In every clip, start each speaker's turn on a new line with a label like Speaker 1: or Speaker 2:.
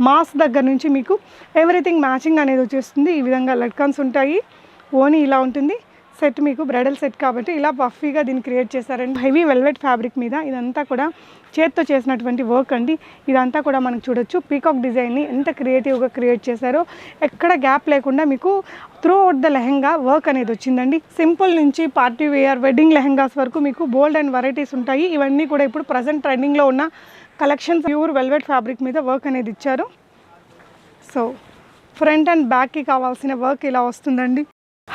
Speaker 1: Mass దగ్గర నుంచి మీకు ఎవ్రీథింగ్ మ్యాచింగ్ అనేది వచ్చేస్తుంది. ఈ విధంగా లట్కన్స్ ఉంటాయి. ఓని ఇలా ఉంటుంది. సెట్ మీకు బ్రైడల్ సెట్ కాబట్టి ఇలా పఫీగా దీన్ని క్రియేట్ చేశారండి. హెవీ వెల్వెట్ ఫ్యాబ్రిక్ మీద ఇదంతా కూడా చేత్తో చేసినటువంటి వర్క్ అండి. ఇదంతా కూడా మనకు చూడొచ్చు. పీకాక్ డిజైన్ని ఎంత క్రియేటివ్గా క్రియేట్ చేశారో ఎక్కడ గ్యాప్ లేకుండా మీకు throughout the lehenga work అనేది వచ్చిందండి. సింపుల్ నుంచి పార్టీ వేర్ వెడ్డింగ్ లెహంగాస్ వరకు మీకు బోల్డ్ అండ్ వెరైటీస్ ఉంటాయి. ఇవన్నీ కూడా ఇప్పుడు ప్రజెంట్ ట్రెండింగ్లో ఉన్న కలెక్షన్స్ ప్యూర్ వెల్వెట్ ఫ్యాబ్రిక్ మీద వర్క్ అనేది ఇచ్చారు. సో ఫ్రంట్ అండ్ బ్యాక్కి కావాల్సిన వర్క్ ఇలా వస్తుందండి.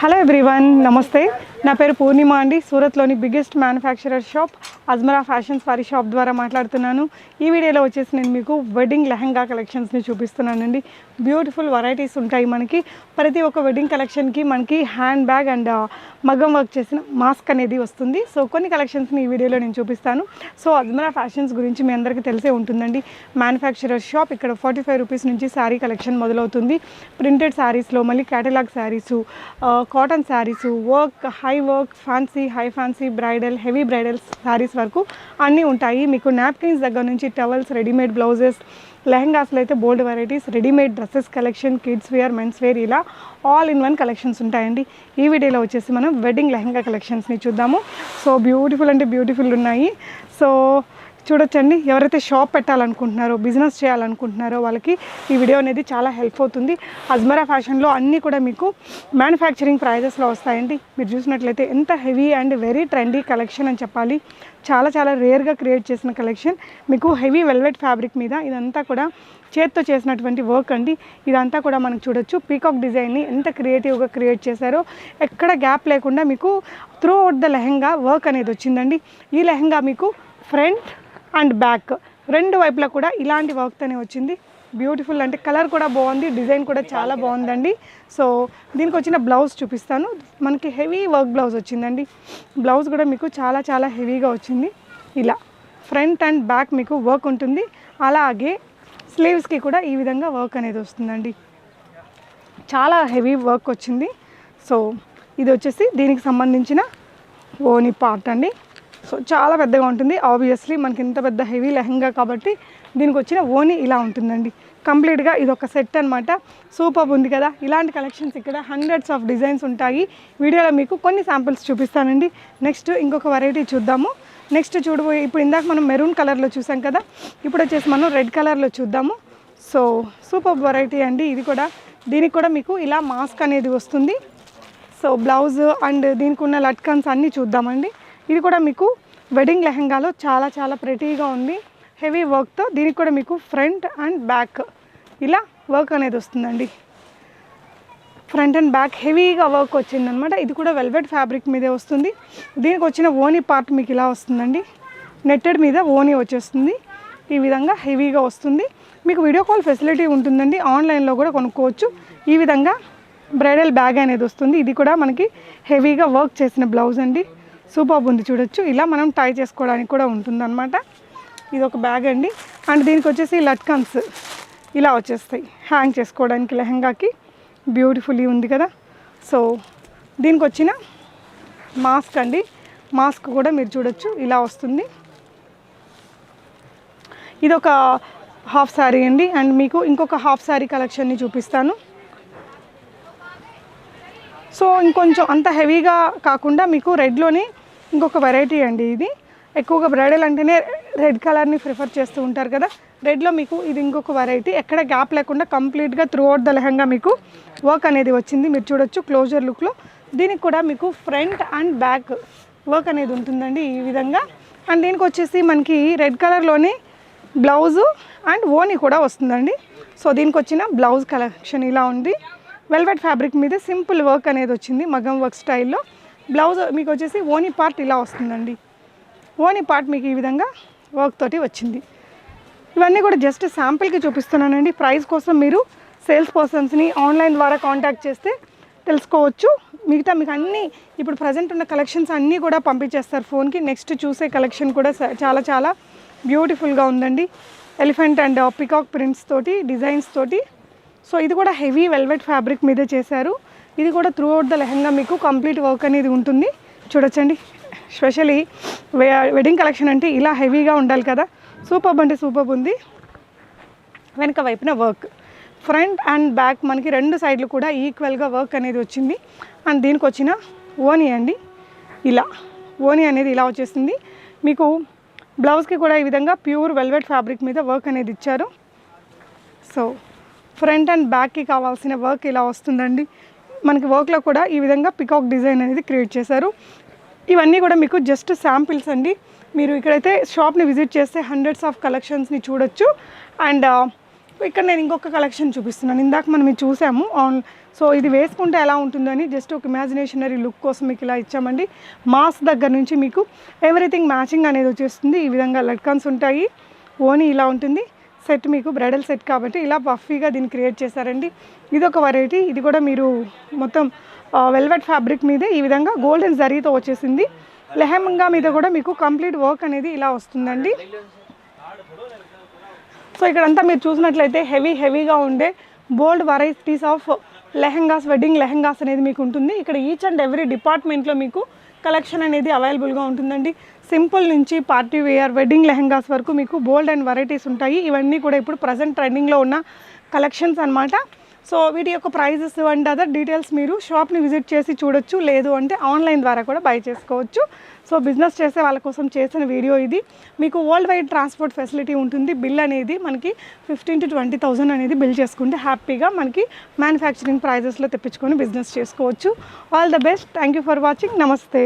Speaker 1: హలో ఎవ్రీవన్ నమస్తే. నా పేరు పూర్ణిమ అండి. సూరత్లోని biggest manufacturer shop Ajmera fashions వారి షాప్ ద్వారా మాట్లాడుతున్నాను. ఈ వీడియోలో వచ్చేసి నేను మీకు వెడ్డింగ్ లెహంగా కలెక్షన్స్ని చూపిస్తున్నానండి. బ్యూటిఫుల్ వెరైటీస్ ఉంటాయి మనకి. ప్రతి ఒక్క వెడ్డింగ్ కలెక్షన్కి మనకి హ్యాండ్ బ్యాగ్ అండ్ మగ్గం వర్క్ చేసిన మాస్క్ అనేది వస్తుంది. సో కొన్ని కలెక్షన్స్ని ఈ వీడియోలో నేను చూపిస్తాను. సో అజ్మరా ఫ్యాషన్స్ గురించి మీ అందరికీ తెలిసే ఉంటుందండి. మ్యానుఫ్యాక్చరర్ షాప్ ఇక్కడ ఫార్టీ ఫైవ్ రూపీస్ నుంచి శారీ కలెక్షన్ మొదలవుతుంది. ప్రింటెడ్ శారీస్లో మళ్ళీ catalogue saris cotton saris work high work fancy high fancy bridal heavy bridal saris వరకు అన్నీ ఉంటాయి. మీకు నాప్కిన్స్ దగ్గర నుంచి టవల్స్ రెడీమేడ్ బ్లౌజెస్ లెహంగాస్లో అయితే బోల్డ్ varieties readymade dresses collection kids wear men's wear ఇలా ఆల్ ఇన్ వన్ కలెక్షన్స్ ఉంటాయండి. ఈ వీడియోలో వచ్చేసి మనం వెడ్డింగ్ లెహంగా కలెక్షన్స్ని చూద్దాము. సో బ్యూటిఫుల్ అంటే బ్యూటిఫుల్ ఉన్నాయి. సో చూడొచ్చండి. ఎవరైతే షాప్ పెట్టాలనుకుంటున్నారో బిజినెస్ చేయాలనుకుంటున్నారో వాళ్ళకి ఈ వీడియో అనేది చాలా హెల్ప్ అవుతుంది. అజ్మరా ఫ్యాషన్లో అన్నీ కూడా మీకు మ్యానుఫ్యాక్చరింగ్ ప్రైజెస్లో వస్తాయండి. మీరు చూసినట్లయితే ఎంత heavy and very trendy collection అని చెప్పాలి. చాలా చాలా రేర్గా క్రియేట్ చేసిన కలెక్షన్. మీకు హెవీ వెల్వెట్ ఫ్యాబ్రిక్ మీద ఇదంతా కూడా చేత్తో చేసినటువంటి వర్క్ అండి. ఇదంతా కూడా మనం చూడొచ్చు. పీకాక్ డిజైన్ని ఎంత క్రియేటివ్గా క్రియేట్ చేశారో ఎక్కడ గ్యాప్ లేకుండా మీకు throughout the lehenga work అనేది వచ్చిందండి. ఈ లెహంగా మీకు ఫ్రంట్ అండ్ బ్యాక్. రెండు వైపులా కూడా ఇలాంటి వర్క్తోనే వచ్చింది. బ్యూటిఫుల్ అంటే కలర్ కూడా బాగుంది డిజైన్ కూడా చాలా బాగుందండి. సో దీనికి వచ్చిన బ్లౌజ్ చూపిస్తాను. మనకి హెవీ వర్క్ బ్లౌజ్ వచ్చిందండి. బ్లౌజ్ కూడా మీకు చాలా చాలా హెవీగా వచ్చింది. ఇలా ఫ్రంట్ అండ్ బ్యాక్ మీకు వర్క్ ఉంటుంది. అలాగే స్లీవ్స్కి కూడా ఈ విధంగా వర్క్ అనేది వస్తుందండి. చాలా హెవీ వర్క్ వచ్చింది. సో ఇది వచ్చేసి దీనికి సంబంధించిన ఓని పార్ట్ అండి. సో చాలా పెద్దగా ఉంటుంది. ఆబ్వియస్లీ మనకి ఇంత పెద్ద హెవీ లెహంగా కాబట్టి దీనికి వచ్చిన ఓని ఇలా ఉంటుందండి. కంప్లీట్గా ఇది ఒక సెట్ అనమాట సూపర్ ఉంది కదా? ఇలాంటి కలెక్షన్స్ ఇక్కడ హండ్రెడ్స్ ఆఫ్ డిజైన్స్ ఉంటాయి. వీడియోలో మీకు కొన్ని శాంపిల్స్ చూపిస్తానండి. నెక్స్ట్ ఇంకొక వెరైటీ చూద్దాము. నెక్స్ట్ చూడబోయే ఇప్పుడు ఇందాక మనం మెరూన్ కలర్లో చూసాం కదా? ఇప్పుడు వచ్చేసి మనం రెడ్ కలర్లో చూద్దాము. సో సూపర్ వెరైటీ అండి ఇది కూడా. దీనికి కూడా మీకు ఇలా మాస్క్ అనేది వస్తుంది. సో బ్లౌజ్ అండ్ దీనికి ఉన్న లట్కన్స్ అన్నీ చూద్దామండి. ఇది కూడా మీకు వెడ్డింగ్ లెహంగాలో చాలా చాలా ప్రెటీగా ఉంది. హెవీ వర్క్తో దీనికి కూడా మీకు ఫ్రంట్ అండ్ బ్యాక్ ఇలా వర్క్ అనేది వస్తుందండి. ఫ్రంట్ అండ్ బ్యాక్ హెవీగా వర్క్ వచ్చిందనమాట. ఇది కూడా వెల్వెట్ ఫ్యాబ్రిక్ మీదే వస్తుంది. దీనికి వచ్చిన ఓనీ పార్ట్ మీకు ఇలా వస్తుందండి. నెట్టెడ్ మీద ఓనీ వచ్చేస్తుంది. ఈ విధంగా హెవీగా వస్తుంది. మీకు వీడియో కాల్ ఫెసిలిటీ ఉంటుందండి. ఆన్లైన్లో కూడా కొనుక్కోవచ్చు. ఈ విధంగా బ్రైడల్ బ్యాగ్ అనేది వస్తుంది. ఇది కూడా మనకి హెవీగా వర్క్ చేసిన బ్లౌజ్ అండి. సూపర్ ఉంది చూడొచ్చు. ఇలా మనం టై చేసుకోవడానికి కూడా ఉంటుందన్నమాట. ఇది ఒక బ్యాగ్ అండి. అండ్ దీనికి వచ్చేసి లట్కన్స్. ఇలా వచ్చేస్తాయి. హ్యాంగ్ చేసుకోవడానికి లెహంగాకి. బ్యూటిఫుల్లీ ఉంది కదా. సో దీనికి వచ్చిన మాస్క్ అండి. మాస్క్ కూడా మీరు చూడొచ్చు. ఇలా వస్తుంది. ఇది ఒక హాఫ్ శారీ అండి. అండ్ మీకు ఇంకొక హాఫ్ శారీ కలెక్షన్ని చూపిస్తాను. సో ఇంకొంచెం అంత హెవీగా కాకుండా మీకు రెడ్లోనే ఇంకొక వెరైటీ అండి ఇది. ఎక్కువగా బ్రైడల్ అంటేనే రెడ్ కలర్ని ప్రిఫర్ చేస్తూ ఉంటారు కదా. రెడ్లో మీకు ఇది ఇంకొక వెరైటీ ఎక్కడ గ్యాప్ లేకుండా కంప్లీట్గా త్రూ అవుట్ ద లెహంగా మీకు వర్క్ అనేది వచ్చింది. మీరు చూడొచ్చు క్లోజర్ లుక్లో దీనికి కూడా మీకు ఫ్రంట్ అండ్ బ్యాక్ వర్క్ అనేది ఉంటుందండి ఈ విధంగా. అండ్ దీనికి వచ్చేసి మనకి రెడ్ కలర్లోనే బ్లౌజు అండ్ ఓని కూడా వస్తుందండి. సో దీనికి వచ్చిన బ్లౌజ్ కలెక్షన్ ఇలా ఉంది. వెల్వెట్ ఫ్యాబ్రిక్ మీద సింపుల్ వర్క్ అనేది వచ్చింది మగం వర్క్ స్టైల్లో బ్లౌజ్ మీకు వచ్చేసి ఓని పార్ట్ ఇలా వస్తుందండి. ఓని పార్ట్ మీకు ఈ విధంగా వర్క్ తోటి వచ్చింది. ఇవన్నీ కూడా జస్ట్ శాంపిల్కి చూపిస్తున్నానండి. ప్రైస్ కోసం మీరు సేల్స్ పర్సన్స్ని ఆన్లైన్ ద్వారా కాంటాక్ట్ చేస్తే తెలుసుకోవచ్చు. మిగతా మీకు అన్నీ ఇప్పుడు ప్రజెంట్ ఉన్న కలెక్షన్స్ అన్నీ కూడా పంపించేస్తారు ఫోన్కి నెక్స్ట్ చూసే కలెక్షన్ కూడా చాలా చాలా బ్యూటిఫుల్గా ఉందండి. ఎలిఫెంట్ అండ్ పికాక్ ప్రింట్స్ తోటి డిజైన్స్ తోటి. సో ఇది కూడా హెవీ వెల్వెట్ ఫ్యాబ్రిక్ మీదే చేశారు. ఇది కూడా త్రూ అవుట్ ద లెహంగా మీకు కంప్లీట్ వర్క్ అనేది ఉంటుంది. చూడొచ్చండి. స్పెషలీ వెడ్డింగ్ కలెక్షన్ అంటే ఇలా హెవీగా ఉండాలి కదా. సూపర్ అంటే సూపర్ ఉంది. వెనక వైపున వర్క్ ఫ్రంట్ అండ్ బ్యాక్ మనకి రెండు సైడ్లు కూడా ఈక్వల్గా వర్క్ అనేది వచ్చింది. అండ్ దీనికి వచ్చిన ఓని అండి. ఇలా. ఓని అనేది ఇలా వచ్చేసింది. మీకు బ్లౌజ్కి కూడా ఈ విధంగా ప్యూర్ వెల్వెట్ ఫ్యాబ్రిక్ మీద వర్క్ అనేది ఇచ్చారు. సో ఫ్రంట్ అండ్ బ్యాక్కి కావాల్సిన వర్క్ ఇలా వస్తుందండి. మనకి వర్క్లో కూడా ఈ విధంగా పికాక్ డిజైన్ అనేది క్రియేట్ చేశారు. ఇవన్నీ కూడా మీకు జస్ట్ శాంపిల్స్ అండి. మీరు ఇక్కడైతే షాప్ని విజిట్ చేస్తే హండ్రెడ్స్ ఆఫ్ కలెక్షన్స్ని చూడొచ్చు. అండ్ uh, ఇక్కడ నేను ఇంకొక కలెక్షన్ చూపిస్తున్నాను. ఇందాక మనం ఇది చూసాము. ఆన్ సో ఇది వేసుకుంటే ఎలా ఉంటుందని జస్ట్ ఒక ఇమాజినేషనరీ లుక్ కోసం మీకు ఇలా ఇచ్చామండి. మాస్ దగ్గర నుంచి మీకు ఎవ్రీథింగ్ మ్యాచింగ్ అనేది వచ్చేస్తుంది. ఈ విధంగా లట్కన్స్ ఉంటాయి. ఓని ఇలా ఉంటుంది. సెట్ మీకు బ్రైడల్ సెట్ కాబట్టి ఇలా పఫీగా దీన్ని క్రియేట్ చేశారండి. ఇది ఒక వెరైటీ ఇది కూడా మీరు మొత్తం వెల్వెట్ ఫ్యాబ్రిక్ మీదే ఈ విధంగా గోల్డెన్ జరీతో వచ్చేసింది. లెహంగా మీద కూడా మీకు కంప్లీట్ వర్క్ అనేది ఇలా వస్తుందండి. సో ఇక్కడంతా మీరు చూసినట్లయితే హెవీ హెవీగా ఉండే బోల్డ్ varieties of lehengas wedding lehengas అనేది మీకు ఉంటుంది. ఇక్కడ ఈచ్ అండ్ ఎవ్రీ డిపార్ట్మెంట్లో మీకు కలెక్షన్ అనేది అవైలబుల్గా ఉంటుందండి. సింపుల్ నుంచి పార్టీ వేర్ వెడ్డింగ్ లెహంగాస్ వరకు మీకు బోల్డ్ అండ్ వెరైటీస్ ఉంటాయి. ఇవన్నీ కూడా ఇప్పుడు ప్రజెంట్ ట్రెండింగ్లో ఉన్న కలెక్షన్స్ అన్నమాట. సో వీటి యొక్క ప్రైజెస్ అండ్ అదర్ డీటెయిల్స్ మీరు షాప్ని విజిట్ చేసి చూడొచ్చు. లేదు అంటే ఆన్లైన్ ద్వారా కూడా బై చేసుకోవచ్చు. సో బిజినెస్ చేసే వాళ్ళ కోసం చేసిన వీడియో ఇది. మీకు వరల్డ్ వైడ్ ట్రాన్స్పోర్ట్ ఫెసిలిటీ ఉంటుంది. బిల్ అనేది మనకి ఫిఫ్టీన్ టు ట్వంటీ థౌసండ్ అనేది బిల్ చేసుకుంటే హ్యాపీగా మనకి మ్యానుఫ్యాక్చరింగ్ ప్రైజెస్లో తెప్పించుకొని బిజినెస్ చేసుకోవచ్చు. All the best. Thank you for watching. నమస్తే.